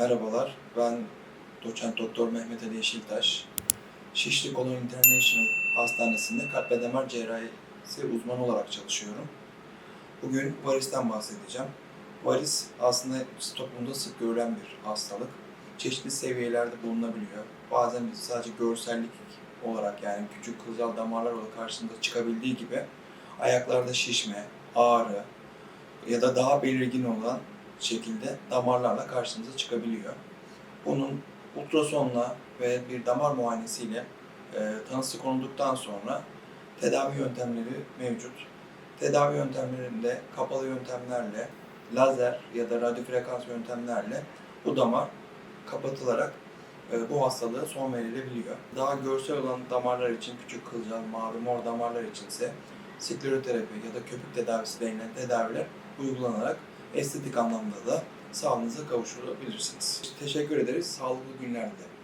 Merhabalar, ben doçent doktor Mehmet Ali Yeşiltaş. Şişli Kolon International Hastanesi'nde kalp ve damar cerrahisi uzmanı olarak çalışıyorum. Bugün varisten bahsedeceğim. Varis aslında toplumda sık görülen bir hastalık. Çeşitli seviyelerde bulunabiliyor. Bazen sadece görsellik olarak yani küçük kılcal damarlar olarak karşımıza çıkabildiği gibi ayaklarda şişme, ağrı ya da daha belirgin olan şekilde damarlarla karşımıza çıkabiliyor. Bunun ultrasonla ve bir damar muayenesiyle e, tanısı konulduktan sonra tedavi yöntemleri mevcut. Tedavi yöntemlerinde kapalı yöntemlerle, lazer ya da radyo frekans yöntemlerle bu damar kapatılarak e, bu hastalığa son verilebiliyor. Daha görsel olan damarlar için küçük kılcal, mavi, mor damarlar içinse skleroterapi ya da köpük tedavisi denilen tedaviler uygulanarak estetik anlamda da sağlığınıza kavuşturabilirsiniz. Teşekkür ederiz. Sağlıklı günler dilerim.